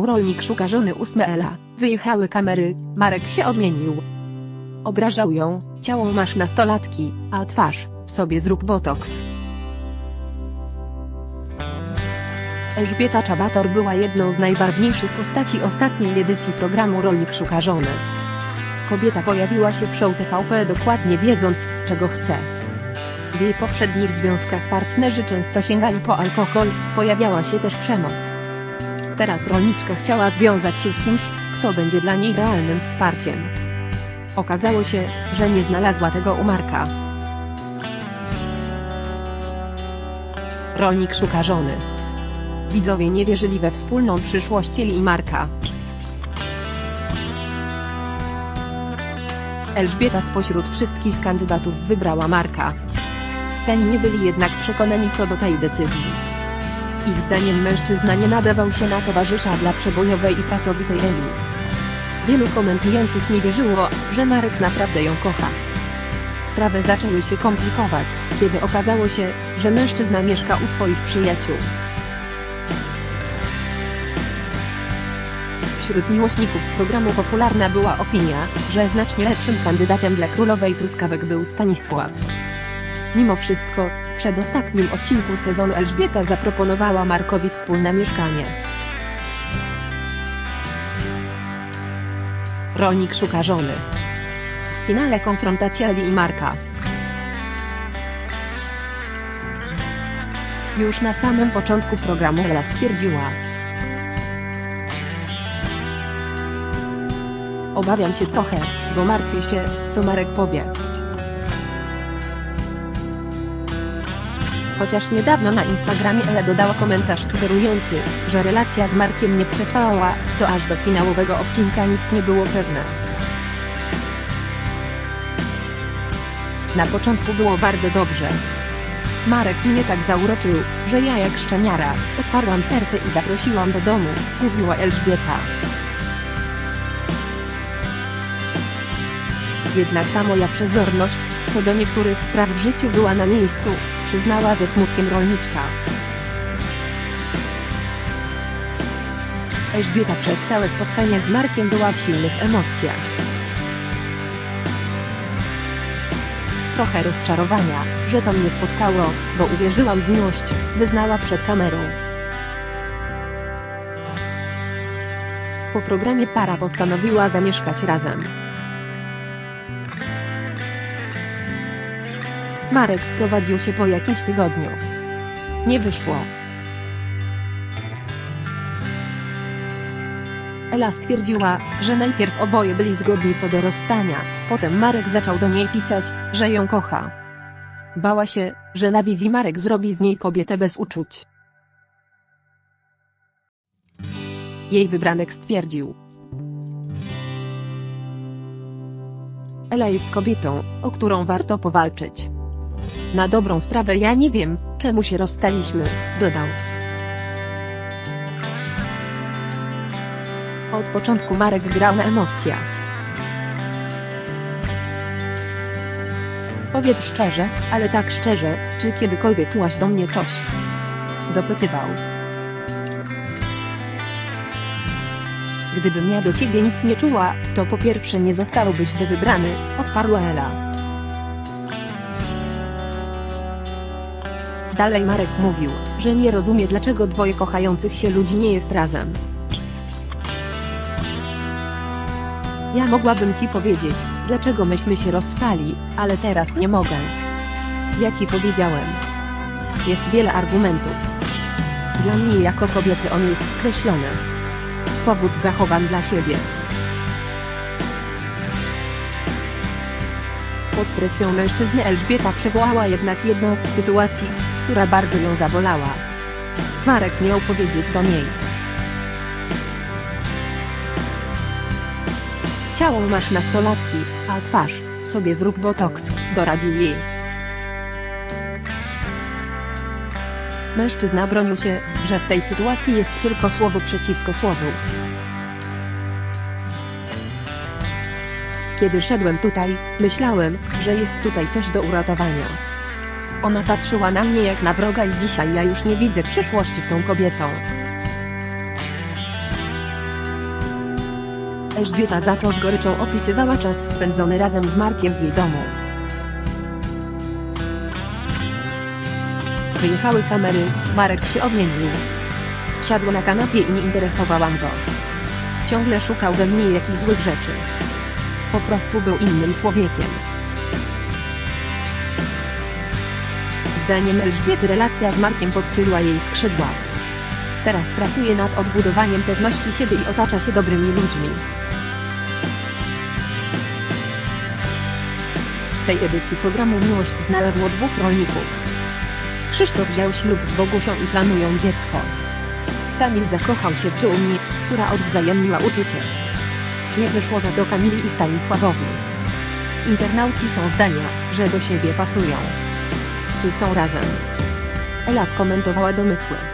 rolnik szuka żony ósme. Wyjechały kamery, Marek się odmienił. Obrażał ją, ciało masz nastolatki, a twarz, sobie zrób botoks. Elżbieta Czabator była jedną z najbarwniejszych postaci ostatniej edycji programu Rolnik szuka żony. Kobieta pojawiła się w show TVP dokładnie wiedząc, czego chce. W jej poprzednich związkach partnerzy często sięgali po alkohol, pojawiała się też przemoc. Teraz rolniczka chciała związać się z kimś, kto będzie dla niej realnym wsparciem. Okazało się, że nie znalazła tego u Marka. Rolnik szuka żony. Widzowie nie wierzyli we wspólną przyszłość Eli i Marka. Elżbieta spośród wszystkich kandydatów wybrała Marka. Ten nie byli jednak przekonani co do tej decyzji. Ich zdaniem mężczyzna nie nadawał się na towarzysza dla przebojowej i pracowitej Eli. Wielu komentujących nie wierzyło, że Marek naprawdę ją kocha. Sprawy zaczęły się komplikować, kiedy okazało się, że mężczyzna mieszka u swoich przyjaciół. Wśród miłośników programu popularna była opinia, że znacznie lepszym kandydatem dla królowej truskawek był Stanisław. Mimo wszystko, przedostatnim odcinku sezonu Elżbieta zaproponowała Markowi wspólne mieszkanie. Rolnik szuka żony. W finale konfrontacja Eli i Marka. Już na samym początku programu Ela stwierdziła, Obawiam się trochę, bo martwię się, co Marek powie. Chociaż niedawno na Instagramie Ela dodała komentarz sugerujący, że relacja z Markiem nie przetrwała, to aż do finałowego odcinka nic nie było pewne. Na początku było bardzo dobrze. Marek mnie tak zauroczył, że ja jak szczeniara, otwarłam serce i zaprosiłam do domu, mówiła Elżbieta. Jednak ta moja przezorność, co do niektórych spraw w życiu była na miejscu, przyznała ze smutkiem rolniczka. Elżbieta przez całe spotkanie z Markiem była w silnych emocjach. Trochę rozczarowania, że to mnie spotkało, bo uwierzyłam w miłość, wyznała przed kamerą. Po programie para postanowiła zamieszkać razem. Marek wprowadził się po jakimś tygodniu. Nie wyszło. Ela stwierdziła, że najpierw oboje byli zgodni co do rozstania, potem Marek zaczął do niej pisać, że ją kocha. Bała się, że na wizji Marek zrobi z niej kobietę bez uczuć. Jej wybranek stwierdził. Ela jest kobietą, o którą warto powalczyć. Na dobrą sprawę ja nie wiem, czemu się rozstaliśmy, dodał. Od początku Marek grał na emocjach. Powiedz szczerze, ale tak szczerze, czy kiedykolwiek czułaś do mnie coś? Dopytywał. Gdybym ja do ciebie nic nie czuła, to po pierwsze nie zostałbyś ty wybrany, odparła Ela. Dalej Marek mówił, że nie rozumie dlaczego dwoje kochających się ludzi nie jest razem. Ja mogłabym ci powiedzieć, dlaczego myśmy się rozstali, ale teraz nie mogę. Ja ci powiedziałem. Jest wiele argumentów. Dla mnie jako kobiety on jest skreślony. Powód zachowam dla siebie. Pod presją mężczyzny Elżbieta przywołała jednak jedną z sytuacji, która bardzo ją zabolała. Marek miał powiedzieć do niej. Ciało masz nastolatki, a twarz, sobie zrób botoks, doradził jej. Mężczyzna bronił się, że w tej sytuacji jest tylko słowo przeciwko słowu. Kiedy szedłem tutaj, myślałem, że jest tutaj coś do uratowania. Ona patrzyła na mnie jak na wroga i dzisiaj ja już nie widzę przyszłości z tą kobietą. Elżbieta za to z goryczą opisywała czas spędzony razem z Markiem w jej domu. Wyjechały kamery, Marek się odmienił. Siadł na kanapie i nie interesowałam go. Ciągle szukał we mnie jakichś złych rzeczy. Po prostu był innym człowiekiem. Zdaniem Elżbiety relacja z Markiem podcięła jej skrzydła. Teraz pracuje nad odbudowaniem pewności siebie i otacza się dobrymi ludźmi. W tej edycji programu Miłość znalazło dwóch rolników. Krzysztof wziął ślub z Bogusią i planują dziecko. Kamil zakochał się w Dżumie, która odwzajemniła uczucie. Nie wyszło za do Kamili i Stanisławowi. Internauci są zdania, że do siebie pasują. Czy są razem? Ela skomentowała domysły.